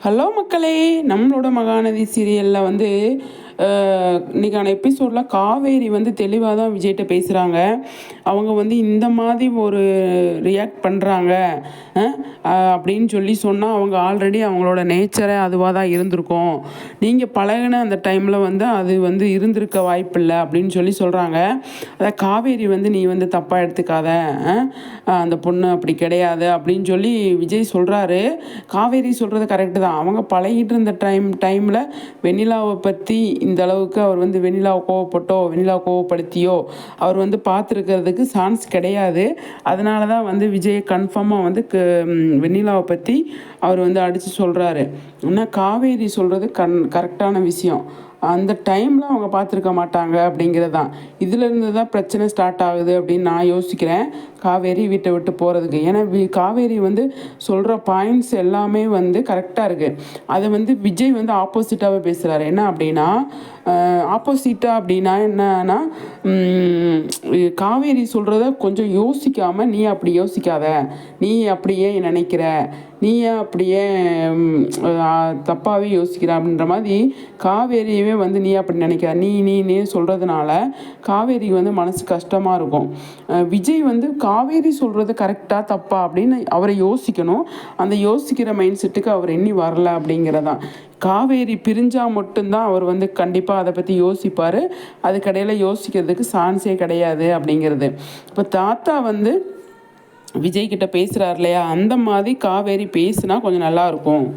Hello மக்களே நம்மளோட மகாநதி சீரியலில் வந்து இன்றைக்கான எபிசோடில் காவேரி வந்து தெளிவாக தான் விஜய்கிட்ட பேசுகிறாங்க அவங்க வந்து இந்த மாதிரி ஒரு ரியாக்ட் பண்ணுறாங்க அப்படின்னு சொல்லி சொன்னால் அவங்க ஆல்ரெடி அவங்களோட நேச்சரே அதுவாக தான் இருந்திருக்கும். நீங்கள் பழகின அந்த டைமில் வந்து அது வந்து இருந்திருக்க வாய்ப்பில்லை அப்படின்னு சொல்லி சொல்கிறாங்க அதை காவேரி வந்து நீ வந்து தப்பாக எடுத்துக்காத. அந்த பொண்ணு அப்படி கிடையாது அப்படின்னு சொல்லி விஜய் சொல்கிறாரு காவேரி சொல்கிறது கரெக்டு தான். அவங்க பழகிட்டு இருந்த டைம் டைமில் வெண்ணிலாவை பற்றி இந்த அளவுக்கு அவர் வந்து வெண்ணிலா கோவப்பட்டோ வெண்ணிலா கோவப்படுத்தியோ அவர் வந்து பார்த்துருக்கிறதுக்கு சான்ஸ் கிடையாது. அதனால தான் வந்து விஜய் கன்ஃபார்மாக வந்து க வெண்ணிலாவை பற்றி அவர் வந்து அடித்து சொல்கிறாரு ஆனால் காவேரி சொல்கிறது கண் கரெக்டான விஷயம். அந்த டைமில் அவங்க பார்த்துருக்க மாட்டாங்க அப்படிங்கிறது தான் இதுலேருந்து தான் பிரச்சனை ஸ்டார்ட் ஆகுது அப்படின்னு நான் யோசிக்கிறேன். காவேரி வீட்டை விட்டு போகிறதுக்கு ஏன்னா வி காவேரி வந்து சொல்கிற பாயிண்ட்ஸ் எல்லாமே வந்து கரெக்டாக இருக்குது அதை வந்து விஜய் வந்து ஆப்போசிட்டாகவே பேசுகிறாரு என்ன அப்படின்னா ஆப்போசிட்டாக அப்படின்னா என்னன்னா காவேரி சொல்கிறத கொஞ்சம் யோசிக்காமல் நீ அப்படி யோசிக்காத. நீ அப்படியே நினைக்கிற. நீ ஏன் அப்படியே தப்பாகவே யோசிக்கிற அப்படின்ற மாதிரி காவேரியவே வந்து நீ அப்படி நினைக்கிற. நீ நீ நீ சொல்கிறதுனால காவேரி வந்து மனசு கஷ்டமாக இருக்கும். விஜய் வந்து காவேரி சொல்கிறது கரெக்டாக தப்பா அப்படின்னு அவரை யோசிக்கணும். அந்த யோசிக்கிற மைண்ட் செட்டுக்கு அவர் எண்ணி வரல அப்படிங்கிறதான் காவேரி பிரிஞ்சால் மட்டும்தான் அவர் வந்து கண்டிப்பாக அதை பற்றி யோசிப்பார். அதுக்கடையில் யோசிக்கிறதுக்கு சான்ஸே கிடையாது அப்படிங்கிறது. இப்போ தாத்தா வந்து விஜய் கிட்ட பேசுகிறார் இல்லையா? அந்த மாதிரி காவேரி பேசுனா கொஞ்சம் நல்லாயிருக்கும்